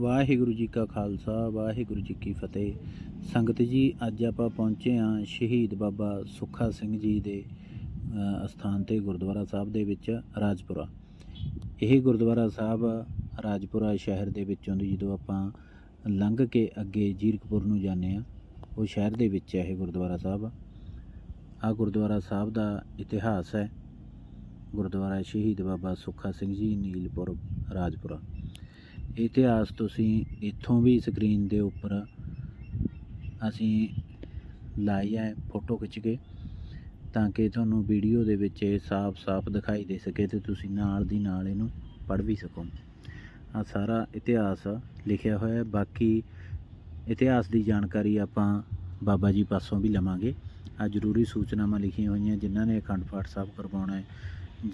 ਵਾਹਿਗੁਰੂ ਜੀ ਕਾ ਖਾਲਸਾ, ਵਾਹਿਗੁਰੂ ਜੀ ਕੀ ਫਤਿਹ। ਸੰਗਤ ਜੀ, ਅੱਜ ਆਪਾਂ ਪਹੁੰਚੇ ਹਾਂ ਸ਼ਹੀਦ ਬਾਬਾ ਸੁੱਖਾ ਸਿੰਘ ਜੀ ਦੇ ਅਸਥਾਨ ਤੇ ਗੁਰਦੁਆਰਾ ਸਾਹਿਬ ਦੇ ਵਿੱਚ, ਰਾਜਪੁਰਾ। ਇਹ ਗੁਰਦੁਆਰਾ ਸਾਹਿਬ ਰਾਜਪੁਰਾ ਸ਼ਹਿਰ ਦੇ ਵਿੱਚੋਂ ਦੀ ਜਦੋਂ ਆਪਾਂ ਲੰਘ ਕੇ ਅੱਗੇ ਜੀਰਕਪੁਰ ਨੂੰ ਜਾਂਦੇ ਆ ਉਹ ਸ਼ਹਿਰ ਦੇ ਵਿੱਚ ਹੈ ਇਹ ਗੁਰਦੁਆਰਾ ਸਾਹਿਬ। ਆ ਗੁਰਦੁਆਰਾ ਸਾਹਿਬ ਦਾ ਇਤਿਹਾਸ ਹੈ। ਗੁਰਦੁਆਰਾ ਸ਼ਹੀਦ ਬਾਬਾ ਸੁੱਖਾ ਸਿੰਘ ਜੀ, ਨੀਲਪੁਰ, ਰਾਜਪੁਰਾ। ਇਤਿਹਾਸ ਤੁਸੀਂ ਇੱਥੋਂ ਵੀ ਸਕਰੀਨ ਦੇ ਉੱਪਰ ਅਸੀਂ ਲਾਈ ਹੈ ਫੋਟੋ ਖਿੱਚ ਕੇ, ਤਾਂ ਕਿ ਤੁਹਾਨੂੰ ਵੀਡੀਓ ਦੇ ਵਿੱਚ ਇਹ ਸਾਫ਼-ਸਾਫ਼ ਦਿਖਾਈ ਦੇ ਸਕੇ ਤੇ ਤੁਸੀਂ ਨਾਲ ਦੀ ਨਾਲ ਇਹਨੂੰ ਪੜ੍ਹ ਵੀ ਸਕੋ। ਆ ਸਾਰਾ ਇਤਿਹਾਸ ਲਿਖਿਆ ਹੋਇਆ ਹੈ। ਬਾਕੀ ਇਤਿਹਾਸ ਦੀ ਜਾਣਕਾਰੀ ਆਪਾਂ ਬਾਬਾ ਜੀ ਪਾਸੋਂ ਵੀ ਲਵਾਂਗੇ। ਆ ਜ਼ਰੂਰੀ ਸੂਚਨਾਵਾਂ ਲਿਖੀਆਂ ਹੋਈਆਂ ਜਿਨ੍ਹਾਂ ਨੇ ਅਖੰਡ ਪਾਠ ਸਾਹਿਬ ਕਰਵਾਉਣਾ ਹੈ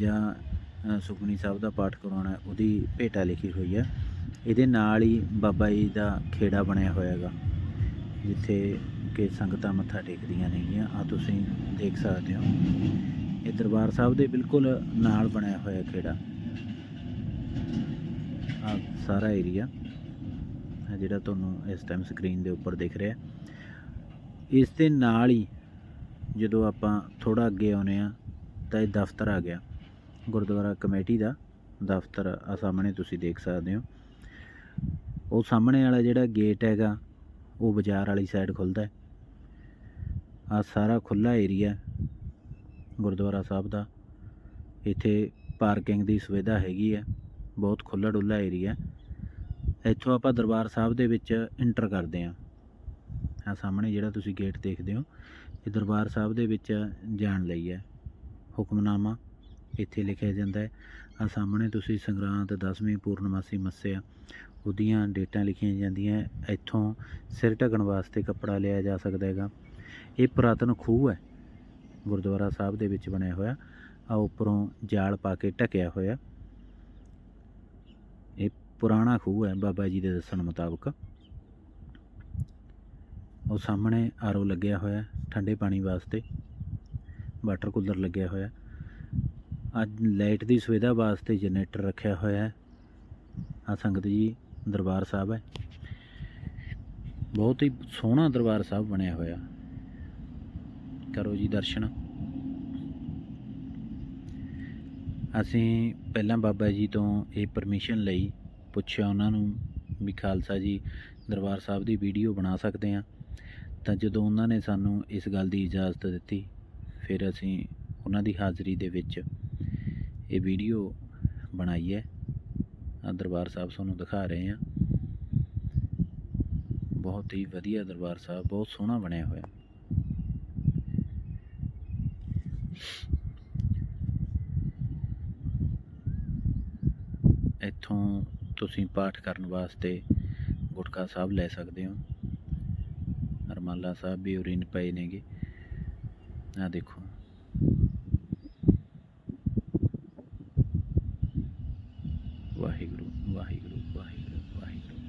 ਜਾਂ ਸੁਖਮਨੀ ਸਾਹਿਬ ਦਾ ਪਾਠ ਕਰਵਾਉਣਾ ਉਹਦੀ ਭੇਟਾ ਲਿਖੀ ਹੋਈ ਹੈ। ਇਹਦੇ ਨਾਲ ਹੀ ਬਾਬਾ ਜੀ ਦਾ ਖੇੜਾ ਬਣਿਆ ਹੋਇਆ ਹੈਗਾ ਜਿੱਥੇ ਕਿ ਸੰਗਤਾਂ ਮੱਥਾ ਟੇਕਦੀਆਂ ਨੇਗੀਆਂ। ਆ ਤੁਸੀਂ ਦੇਖ ਸਕਦੇ ਹੋ। ਇਹ ਦਰਬਾਰ ਸਾਹਿਬ ਦੇ ਬਿਲਕੁਲ ਨਾਲ ਬਣਿਆ ਹੋਇਆ ਖੇੜਾ। ਆ ਸਾਰਾ ਏਰੀਆ ਹੈ ਜਿਹੜਾ ਤੁਹਾਨੂੰ ਇਸ ਟਾਈਮ ਸਕਰੀਨ ਦੇ ਉੱਪਰ ਦਿਖ ਰਿਹਾ। ਇਸ ਦੇ ਨਾਲ ਹੀ ਜਦੋਂ ਆਪਾਂ ਥੋੜਾ ਅੱਗੇ ਆਉਨੇ ਆ ਤਾਂ ਇਹ ਦਫ਼ਤਰ ਆ ਗਿਆ। ਗੁਰਦੁਆਰਾ ਕਮੇਟੀ ਦਾ ਦਫ਼ਤਰ ਆ ਸਾਹਮਣੇ ਤੁਸੀਂ ਦੇਖ ਸਕਦੇ ਹੋ। ਉਹ ਸਾਹਮਣੇ ਵਾਲਾ ਜਿਹੜਾ ਗੇਟ ਹੈਗਾ, ਉਹ ਬਾਜ਼ਾਰ ਵਾਲੀ ਸਾਈਡ ਖੁੱਲਦਾ ਹੈ। ਆ ਸਾਰਾ ਖੁੱਲਾ ਏਰੀਆ ਗੁਰਦੁਆਰਾ ਸਾਹਿਬ ਦਾ। ਇੱਥੇ ਪਾਰਕਿੰਗ ਦੀ ਸੁਵਿਧਾ ਹੈਗੀ ਹੈ, ਬਹੁਤ ਖੁੱਲਾ ਡੁੱਲਾ ਏਰੀਆ ਇੱਥੋਂ ਆਪਾਂ ਦਰਬਾਰ ਸਾਹਿਬ ਦੇ ਵਿੱਚ ਇੰਟਰ ਕਰਦੇ ਹਾਂ। ਆ ਸਾਹਮਣੇ ਜਿਹੜਾ ਤੁਸੀਂ ਗੇਟ ਦੇਖਦੇ ਹੋ, ਇਹ ਦਰਬਾਰ ਸਾਹਿਬ ਦੇ ਵਿੱਚ ਜਾਣ ਲਈ ਹੈ। ਹੁਕਮਨਾਮਾ ਇੱਥੇ ਲਿਖਿਆ ਜਾਂਦਾ ਹੈ। ਆ ਸਾਹਮਣੇ ਤੁਸੀਂ ਸੰਗਰਾਂਦ, ਦਸਵੀਂ ਪੂਰਨਮਾਸੀ ਮੱਸਿਆ ਉਹਦੀਆਂ ਡੇਟਾਂ ਲਿਖੀਆਂ ਜਾਂਦੀਆਂ, ਇੱਥੋਂ ਸਿਰ ਢਕਣ ਵਾਸਤੇ ਕੱਪੜਾ ਲਿਆ ਜਾ ਸਕਦਾ ਹੈਗਾ। ਇਹ ਪੁਰਾਤਨ ਖੂਹ ਹੈ। ਗੁਰਦੁਆਰਾ ਸਾਹਿਬ ਦੇ ਵਿੱਚ ਬਣਿਆ ਹੋਇਆ। ਆ ਉੱਪਰੋਂ ਜਾਲ ਪਾ ਕੇ ਢਕਿਆ ਹੋਇਆ। ਇਹ ਪੁਰਾਣਾ ਖੂਹ ਹੈ ਬਾਬਾ ਜੀ ਦੇ ਦੱਸਣ ਮੁਤਾਬਕ। ਉਹ ਸਾਹਮਣੇ ਆਰਓ ਲੱਗਿਆ ਹੋਇਆ, ਠੰਡੇ ਪਾਣੀ ਵਾਸਤੇ। ਵਾਟਰ ਕੂਲਰ ਲੱਗਿਆ ਹੋਇਆ। ਅੱਜ ਲਾਈਟ ਦੀ ਸੁਵਿਧਾ ਵਾਸਤੇ ਜਨਰੇਟਰ ਰੱਖਿਆ ਹੋਇਆ ਹੈ। ਆ ਸੰਗਤ ਜੀ ਦਰਬਾਰ ਸਾਹਿਬ ਹੈ। ਬਹੁਤ ਹੀ ਸੋਹਣਾ ਦਰਬਾਰ ਸਾਹਿਬ ਬਣਿਆ ਹੋਇਆ। ਕਰੋ ਜੀ ਦਰਸ਼ਨ। ਅਸੀਂ ਪਹਿਲਾਂ ਬਾਬਾ ਜੀ ਤੋਂ ਇਹ ਪਰਮਿਸ਼ਨ ਲਈ ਪੁੱਛਿਆ ਉਹਨਾਂ ਨੂੰ ਵੀ ਖਾਲਸਾ ਜੀ ਦਰਬਾਰ ਸਾਹਿਬ ਦੀ ਵੀਡੀਓ ਬਣਾ ਸਕਦੇ ਆ ਤਾਂ ਜਦੋਂ ਉਹਨਾਂ ਨੇ ਸਾਨੂੰ ਇਸ ਗੱਲ ਦੀ ਇਜਾਜ਼ਤ ਦਿੱਤੀ, ਫਿਰ ਅਸੀਂ ਉਹਨਾਂ ਦੀ ਹਾਜ਼ਰੀ ਦੇ ਵਿੱਚ ਇਹ ਵੀਡੀਓ ਬਣਾਈ ਹੈ। ਆ ਦਰਬਾਰ ਸਾਹਿਬ ਤੁਹਾਨੂੰ ਦਿਖਾ ਰਹੇ ਹਾਂ ਬਹੁਤ ਹੀ ਵਧੀਆ ਦਰਬਾਰ ਸਾਹਿਬ, ਬਹੁਤ ਸੋਹਣਾ ਬਣਿਆ ਹੋਇਆ। ਇੱਥੋਂ ਤੁਸੀਂ ਪਾਠ ਕਰਨ ਵਾਸਤੇ ਗੁਟਕਾ ਸਾਹਿਬ ਲੈ ਸਕਦੇ ਹੋ। ਅਰਮਾਲਾ ਸਾਹਿਬ ਵੀ ਉਰੀਨ ਪਏ ਨੇਗੇ। ਆ ਦੇਖੋ। ਵਾਹਿਗੁਰੂ ਵਾਹਿਗੁਰੂ ਵਾਹਿਗੁਰੂ ਵਾਹਿਗੁਰੂ।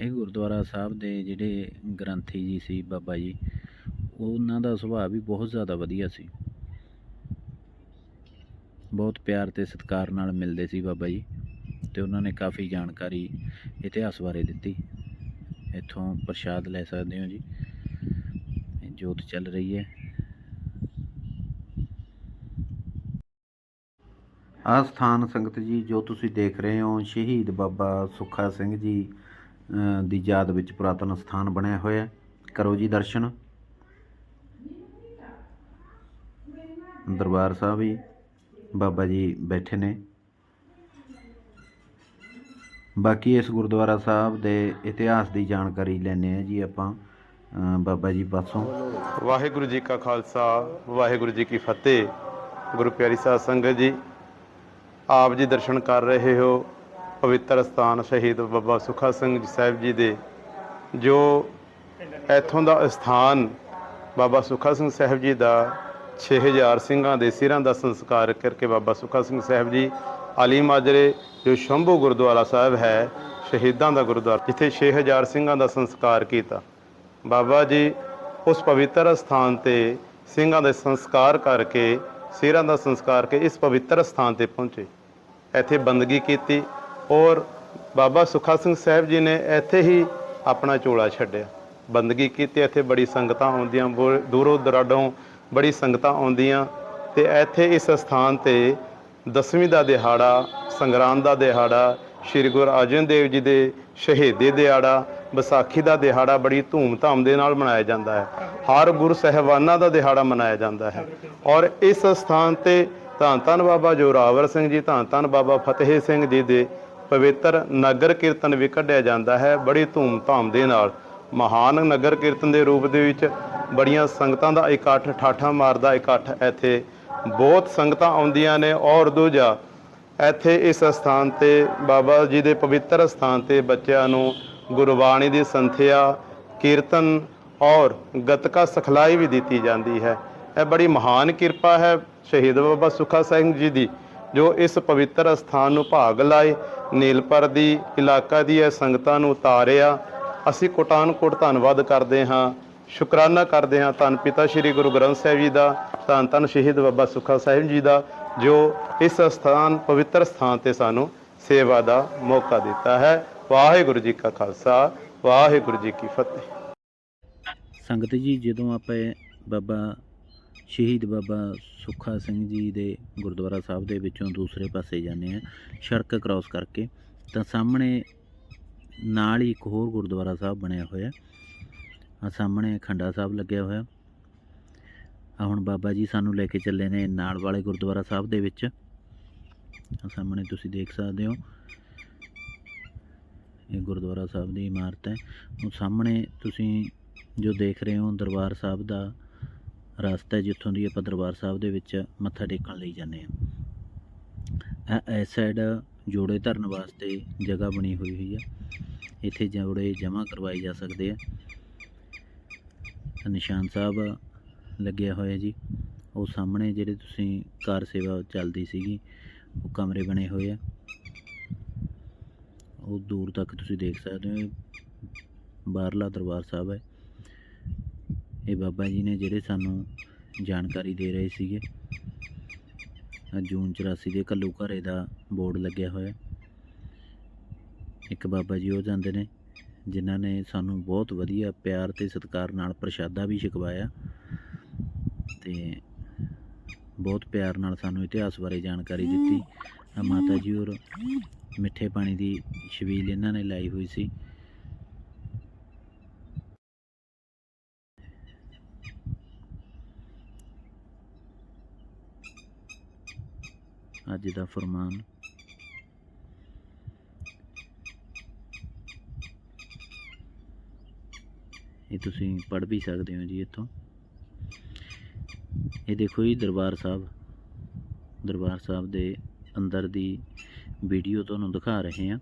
ਇਹ ਗੁਰਦੁਆਰਾ ਸਾਹਿਬ ਦੇ ਜਿਹੜੇ ਗ੍ਰੰਥੀ ਜੀ ਸੀ ਬਾਬਾ ਜੀ, ਉਹਨਾਂ ਦਾ ਸੁਭਾਅ ਵੀ ਬਹੁਤ ਜ਼ਿਆਦਾ ਵਧੀਆ ਸੀ। ਬਹੁਤ ਪਿਆਰ ਤੇ ਸਤਿਕਾਰ ਨਾਲ ਮਿਲਦੇ ਸੀ ਬਾਬਾ ਜੀ। ਤੇ ਉਹਨਾਂ ਨੇ ਕਾਫੀ ਜਾਣਕਾਰੀ ਇਤਿਹਾਸ ਬਾਰੇ ਦਿੱਤੀ। ਇੱਥੋਂ ਪ੍ਰਸ਼ਾਦ ਲੈ ਸਕਦੇ ਹੋ ਜੀ। ਜੋਤ ਚੱਲ ਰਹੀ ਹੈ। ਆ ਸਥਾਨ ਸੰਗਤ ਜੀ, ਜੋ ਤੁਸੀਂ ਦੇਖ ਰਹੇ ਹੋ, ਸ਼ਹੀਦ ਬਾਬਾ ਸੁੱਖਾ ਸਿੰਘ ਜੀ ਦੀ ਯਾਦ ਵਿੱਚ ਪੁਰਾਤਨ ਸਥਾਨ ਬਣਿਆ ਹੋਇਆ ਹੈ। ਕਰੋ ਜੀ ਦਰਸ਼ਨ। ਦਰਬਾਰ ਸਾਹਿਬ ਹੀ ਬਾਬਾ ਜੀ ਬੈਠੇ ਨੇ। ਬਾਕੀ ਇਸ ਗੁਰਦੁਆਰਾ ਸਾਹਿਬ ਦੇ ਇਤਿਹਾਸ ਦੀ ਜਾਣਕਾਰੀ ਲੈਣੇ ਆ ਜੀ ਆਪਾਂ ਬਾਬਾ ਜੀ ਪਾਸੋਂ। ਵਾਹਿਗੁਰੂ ਜੀ ਕਾ ਖਾਲਸਾ, ਵਾਹਿਗੁਰੂ ਜੀ ਕੀ ਫਤਿਹ। ਗੁਰੂ ਪਿਆਰੀ ਸਾਧ ਸੰਗਤ ਜੀ, ਆਪ ਜੀ ਦਰਸ਼ਨ ਕਰ ਰਹੇ ਹੋ ਪਵਿੱਤਰ ਸਥਾਨ ਸ਼ਹੀਦ ਬਾਬਾ ਸੁਖਾ ਸਿੰਘ ਜੀ ਸਾਹਿਬ ਜੀ ਦੇ, ਜੋ ਇੱਥੋਂ ਦਾ ਸਥਾਨ ਬਾਬਾ ਸੁਖਾ ਸਿੰਘ ਸਾਹਿਬ ਜੀ ਦਾ 6000 ਸਿੰਘਾਂ ਦੇ ਸਿਰਾਂ ਦਾ ਸੰਸਕਾਰ ਕਰਕੇ ਬਾਬਾ ਸੁਖਾ ਸਿੰਘ ਸਾਹਿਬ ਜੀ ਅਲੀ ਮਾਜਰੇ, ਜੋ ਸ਼ੰਭੂ ਗੁਰਦੁਆਰਾ ਸਾਹਿਬ ਹੈ, ਸ਼ਹੀਦਾਂ ਦਾ ਗੁਰਦੁਆਰਾ, ਜਿੱਥੇ 6000 ਸਿੰਘਾਂ ਦਾ ਸੰਸਕਾਰ ਕੀਤਾ। ਬਾਬਾ ਜੀ, ਉਸ ਪਵਿੱਤਰ ਸਥਾਨ ਤੇ ਸਿੰਘਾਂ ਦੇ ਸੰਸਕਾਰ ਕਰਕੇ, ਸਿਰਾਂ ਦਾ ਸੰਸਕਾਰ ਕੇ ਇਸ ਪਵਿੱਤਰ ਸਥਾਨ ਤੇ ਪਹੁੰਚੇ। ਇੱਥੇ ਬੰਦਗੀ ਕੀਤੀ ਔਰ ਬਾਬਾ ਸੁਖਾ ਸਿੰਘ ਸਾਹਿਬ ਜੀ ਨੇ ਇੱਥੇ ਹੀ ਆਪਣਾ ਚੋਲਾ ਛੱਡਿਆ। ਬੰਦਗੀ ਕੀਤੀ, ਇੱਥੇ ਬੜੀ ਸੰਗਤਾਂ ਆਉਂਦੀਆਂ, ਬੋ- ਦੂਰੋਂ ਦਰਾਡੋਂ ਬੜੀ ਸੰਗਤਾਂ ਆਉਂਦੀਆਂ ਤੇ ਇੱਥੇ ਇਸ ਸਥਾਨ ਤੇ ਦਸਵੀਂ ਦਾ ਦਿਹਾੜਾ, ਸੰਗਰਾਂਦ ਦਾ ਦਿਹਾੜਾ, ਸ੍ਰੀ ਗੁਰੂ ਅਰਜਨ ਦੇਵ ਜੀ ਦੇ ਸ਼ਹੀਦੀ ਦਿਹਾੜਾ, ਵਿਸਾਖੀ ਦਾ ਦਿਹਾੜਾ ਬੜੀ ਧੂਮ-ਧਾਮ ਦੇ ਨਾਲ ਮਨਾਇਆ ਜਾਂਦਾ ਹੈ। ਹਰ ਗੁਰ ਸਹਿਬਾਨਾਂ ਦਾ ਦਿਹਾੜਾ ਮਨਾਇਆ ਜਾਂਦਾ ਹੈ। ਔਰ ਇਸ ਸਥਾਨ ਤੇ ਧੰਨ ਧੰਨ ਬਾਬਾ ਜੋਰਾਵਰ ਸਿੰਘ ਜੀ, ਧੰਨ ਧੰਨ ਬਾਬਾ ਫਤਿਹ ਸਿੰਘ ਜੀ ਦੇ ਪਵਿੱਤਰ ਨਗਰ ਕੀਰਤਨ ਵੀ ਕੱਢਿਆ ਜਾਂਦਾ ਹੈ ਬੜੀ ਧੂਮ-ਧਾਮ ਦੇ ਨਾਲ। ਮਹਾਨ ਨਗਰ ਕੀਰਤਨ ਦੇ ਰੂਪ ਦੇ ਵਿੱਚ ਬੜੀਆਂ ਸੰਗਤਾਂ ਦਾ ਇਕੱਠ, ਠਾਠਾਂ ਮਾਰਦਾ ਇਕੱਠ ਇੱਥੇ ਬਹੁਤ ਸੰਗਤਾਂ ਆਉਂਦੀਆਂ ਨੇ ਔਰ ਦੂਜਾ, ਇੱਥੇ ਇਸ ਸਥਾਨ ਤੇ ਬਾਬਾ ਜੀ ਦੇ ਪਵਿੱਤਰ ਸਥਾਨ ਤੇ ਬੱਚਿਆਂ ਨੂੰ ਗੁਰਬਾਣੀ ਦੀ ਸੰਥਿਆ, ਕੀਰਤਨ ਔਰ ਗਤਕਾ ਸਿਖਲਾਈ ਵੀ ਦਿੱਤੀ ਜਾਂਦੀ ਹੈ। ਇਹ ਬੜੀ ਮਹਾਨ ਕਿਰਪਾ ਹੈ ਸ਼ਹੀਦ ਬਾਬਾ ਸੁਖਾ ਸਿੰਘ ਜੀ ਦੀ, ਜੋ ਇਸ ਪਵਿੱਤਰ ਸਥਾਨ ਨੂੰ ਭਾਗ ਲਾਏ, ਨੀਲਪਰ ਦੀ ਇਲਾਕਾ ਦੀ ਇਹ ਸੰਗਤਾਂ ਨੂੰ ਉਤਾਰਿਆ। ਅਸੀਂ ਕੋਟਾਨ ਕੋਟ ਧੰਨਵਾਦ ਕਰਦੇ ਹਾਂ। ਸ਼ੁਕਰਾਨਾ ਕਰਦੇ ਹਾਂ ਧੰਨ ਪਿਤਾ ਸ੍ਰੀ ਗੁਰੂ ਗ੍ਰੰਥ ਸਾਹਿਬ ਜੀ ਦਾ, ਧੰਨ ਧੰਨ ਸ਼ਹੀਦ ਬਾਬਾ ਸੁਖਾ ਸਾਹਿਬ ਜੀ ਦਾ, ਜੋ ਇਸ ਸਥਾਨ, ਪਵਿੱਤਰ ਸਥਾਨ ਤੇ ਸਾਨੂੰ ਸੇਵਾ ਦਾ ਮੌਕਾ ਦਿੱਤਾ ਹੈ। ਵਾਹਿਗੁਰੂ ਜੀ ਕਾ ਖਾਲਸਾ, ਵਾਹਿਗੁਰੂ ਜੀ ਕੀ ਫਤਿਹ। ਸੰਗਤ ਜੀ, ਜਦੋਂ ਆਪਾਂ ਬਾਬਾ ਸ਼ਹੀਦ ਬਾਬਾ ਸੁੱਖਾ ਸਿੰਘ ਜੀ ਦੇ ਗੁਰਦੁਆਰਾ ਸਾਹਿਬ ਦੇ ਵਿੱਚੋਂ ਦੂਸਰੇ ਪਾਸੇ ਜਾਂਦੇ ਆ ਸੜਕ ਕ੍ਰਾਸ ਕਰਕੇ, ਤਾਂ ਸਾਹਮਣੇ ਨਾਲ ਹੀ ਇੱਕ ਹੋਰ ਗੁਰਦੁਆਰਾ ਸਾਹਿਬ ਬਣਿਆ ਹੋਇਆ। ਆ ਸਾਹਮਣੇ ਖੰਡਾ ਸਾਹਿਬ ਲੱਗਿਆ ਹੋਇਆ। ਆ ਹੁਣ ਬਾਬਾ ਜੀ ਸਾਨੂੰ ਲੈ ਕੇ ਚੱਲੇ ਨੇ ਨਾਲ ਵਾਲੇ ਗੁਰਦੁਆਰਾ ਸਾਹਿਬ ਦੇ ਵਿੱਚ। ਆ ਸਾਹਮਣੇ ਤੁਸੀਂ ਦੇਖ ਸਕਦੇ ਹੋ। ਇਹ ਗੁਰਦੁਆਰਾ ਸਾਹਿਬ ਦੀ ਇਮਾਰਤ ਹੈ। ਉਹ ਸਾਹਮਣੇ ਤੁਸੀਂ ਜੋ ਦੇਖ ਰਹੇ ਹੋ ਦਰਬਾਰ ਸਾਹਿਬ ਦਾ ਰਸਤਾ ਜਿੱਥੋਂ ਦੀ ਆਪਾਂ ਦਰਬਾਰ ਸਾਹਿਬ ਦੇ ਵਿੱਚ ਮੱਥਾ ਟੇਕਣ ਲਈ ਜਾਂਦੇ ਆ ਇਹ ਇਸ ਸਾਈਡ ਜੋੜੇ ਧਰਨ ਵਾਸਤੇ ਜਗ੍ਹਾ ਬਣੀ ਹੋਈ ਹੋਈ ਆ ਇੱਥੇ ਜੋੜੇ ਜਮ੍ਹਾਂ ਕਰਵਾਏ ਜਾ ਸਕਦੇ ਆ। ਨਿਸ਼ਾਨ ਸਾਹਿਬ ਲੱਗਿਆ ਹੋਇਆ ਜੀ। ਉਹ ਸਾਹਮਣੇ ਜਿਹੜੇ ਤੁਸੀਂ ਕਾਰ ਸੇਵਾ ਚੱਲਦੀ ਸੀਗੀ, ਉਹ ਕਮਰੇ ਬਣੇ ਹੋਏ ਆ। ਉਹ ਦੂਰ ਤੱਕ ਤੁਸੀਂ ਦੇਖ ਸਕਦੇ ਹੋ ਬਾਹਰਲਾ ਦਰਬਾਰ ਸਾਹਿਬ ਹੈ। ਇਹ ਬਾਬਾ ਜੀ ਨੇ ਜਿਹੜੇ ਸਾਨੂੰ ਜਾਣਕਾਰੀ ਦੇ ਰਹੇ ਸੀਗੇ ਜੂਨ 84 ਦੇ ਕੱਲੂ ਘਰੇ ਦਾ ਬੋਰਡ ਲੱਗਿਆ ਹੋਇਆ। ਇੱਕ ਬਾਬਾ ਜੀ ਉਹ ਜਾਂਦੇ ਨੇ। ਜਿਨ੍ਹਾਂ ਨੇ ਸਾਨੂੰ ਬਹੁਤ ਵਧੀਆ ਪਿਆਰ ਤੇ ਸਤਿਕਾਰ ਨਾਲ ਪ੍ਰਸ਼ਾਦਾ ਵੀ ਛਕਵਾਇਆ ਤੇ ਬਹੁਤ ਪਿਆਰ ਨਾਲ ਸਾਨੂੰ ਇਤਿਹਾਸ ਬਾਰੇ ਜਾਣਕਾਰੀ ਦਿੱਤੀ। ਆਹ ਮਾਤਾ ਜੀ ਔਰ ਮਿੱਠੇ ਪਾਣੀ ਦੀ ਛਬੀਲ ਇਹਨਾਂ ਨੇ ਲਾਈ ਹੋਈ ਸੀ। ਅੱਜ ਦਾ ਫਰਮਾਨ ਇਹ ਤੁਸੀਂ ਪੜ੍ਹ ਵੀ ਸਕਦੇ ਹੋ ਜੀ ਇੱਥੋਂ। ਇਹ ਦੇਖੋ ਜੀ ਦਰਬਾਰ ਸਾਹਿਬ। ਦਰਬਾਰ ਸਾਹਿਬ ਦੇ ਅੰਦਰ ਦੀ ਵੀਡੀਓ ਤੁਹਾਨੂੰ ਦਿਖਾ ਰਹੇ ਹਾਂ।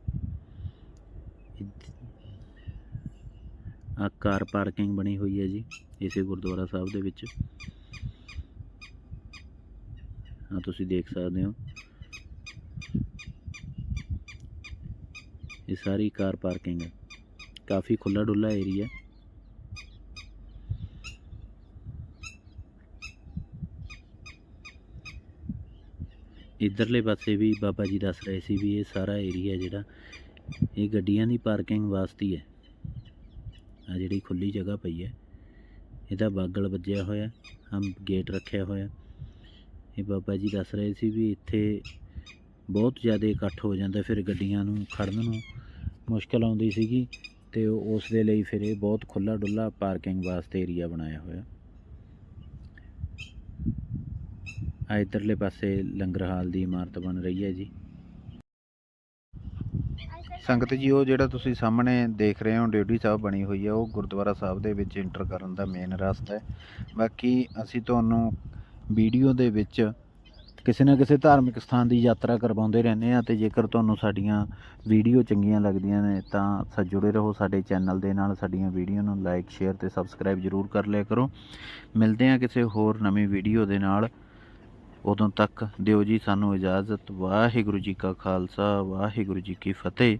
ਆ ਕਾਰ ਪਾਰਕਿੰਗ ਬਣੀ ਹੋਈ ਹੈ ਜੀ ਇਸੇ ਗੁਰਦੁਆਰਾ ਸਾਹਿਬ ਦੇ ਵਿੱਚ। ਆ ਤੁਸੀਂ ਦੇਖ ਸਕਦੇ ਹੋ। ਇਹ ਸਾਰੀ ਕਾਰ ਪਾਰਕਿੰਗ ਹੈ। ਕਾਫੀ ਖੁੱਲਾ ਡੁੱਲਾ ਏਰੀਆ ਇਧਰਲੇ ਪਾਸੇ ਵੀ ਬਾਬਾ ਜੀ ਦੱਸ ਰਹੇ ਸੀ ਵੀ ਇਹ ਸਾਰਾ ਏਰੀਆ ਜਿਹੜਾ, ਇਹ ਗੱਡੀਆਂ ਦੀ ਪਾਰਕਿੰਗ ਵਾਸਤੇ ਹੈ ਆ ਜਿਹੜੀ ਖੁੱਲੀ ਜਗ੍ਹਾ ਪਈ ਹੈ, ਇਹਦਾ ਬਾਗਲ ਵੱਜਿਆ ਹੋਇਆ ਹਮ ਗੇਟ ਰੱਖਿਆ ਹੋਇਆ। ਇਹ ਬਾਬਾ ਜੀ ਦੱਸ ਰਹੇ ਸੀ ਵੀ ਇੱਥੇ ਬਹੁਤ ਜ਼ਿਆਦਾ ਇਕੱਠ ਹੋ ਜਾਂਦਾ ਫਿਰ ਗੱਡੀਆਂ ਨੂੰ ਖੜਨ ਨੂੰ, ਮੁਸ਼ਕਲ ਆਉਂਦੀ ਸੀਗੀ ਤੇ ਉਸ ਦੇ ਲਈ ਫਿਰ ਇਹ ਬਹੁਤ ਖੁੱਲਾ ਡੁੱਲਾ ਪਾਰਕਿੰਗ ਵਾਸਤੇ ਏਰੀਆ ਬਣਾਇਆ ਹੋਇਆ। ਆ ਇਧਰਲੇ ਪਾਸੇ ਲੰਗਰ ਹਾਲ ਦੀ ਇਮਾਰਤ ਬਣ ਰਹੀ ਹੈ ਜੀ। ਸੰਗਤ ਜੀ, ਉਹ ਜਿਹੜਾ ਤੁਸੀਂ ਸਾਹਮਣੇ ਦੇਖ ਰਹੇ ਹੋ ਡਿਊਟੀ ਸਾਹਿਬ ਬਣੀ ਹੋਈ ਹੈ, ਉਹ ਗੁਰਦੁਆਰਾ ਸਾਹਿਬ ਦੇ ਵਿੱਚ ਇੰਟਰ ਕਰਨ ਦਾ ਮੇਨ ਰਸਤਾ ਹੈ। ਬਾਕੀ ਅਸੀਂ ਤੁਹਾਨੂੰ ਵੀਡੀਓ ਦੇ ਵਿੱਚ ਕਿਸੇ ਨਾ ਕਿਸੇ ਧਾਰਮਿਕ ਸਥਾਨ ਦੀ ਯਾਤਰਾ ਕਰਵਾਉਂਦੇ ਰਹਿੰਦੇ ਆ ਤੇ ਜੇਕਰ ਤੁਹਾਨੂੰ ਸਾਡੀਆਂ ਵੀਡੀਓ ਚੰਗੀਆਂ ਲੱਗਦੀਆਂ ਨੇ, ਤਾਂ ਸਾ, ਜੁੜੇ ਰਹੋ ਸਾਡੇ ਚੈਨਲ ਦੇ ਨਾਲ। ਸਾਡੀਆਂ ਵੀਡੀਓ ਨੂੰ ਲਾਈਕ ਸ਼ੇਅਰ ਤੇ ਸਬਸਕ੍ਰਾਈਬ ਜ਼ਰੂਰ ਕਰ ਲਿਆ ਕਰੋ। ਮਿਲਦੇ ਆ ਕਿਸੇ ਹੋਰ ਨਵੀਂ ਵੀਡੀਓ ਦੇ ਨਾਲ। ਉਦੋਂ ਤੱਕ ਦਿਓ ਜੀ ਸਾਨੂੰ ਇਜਾਜ਼ਤ। ਵਾਹਿਗੁਰੂ ਜੀ ਕਾ ਖਾਲਸਾ ਵਾਹਿਗੁਰੂ ਜੀ ਕੀ ਫਤਿਹ।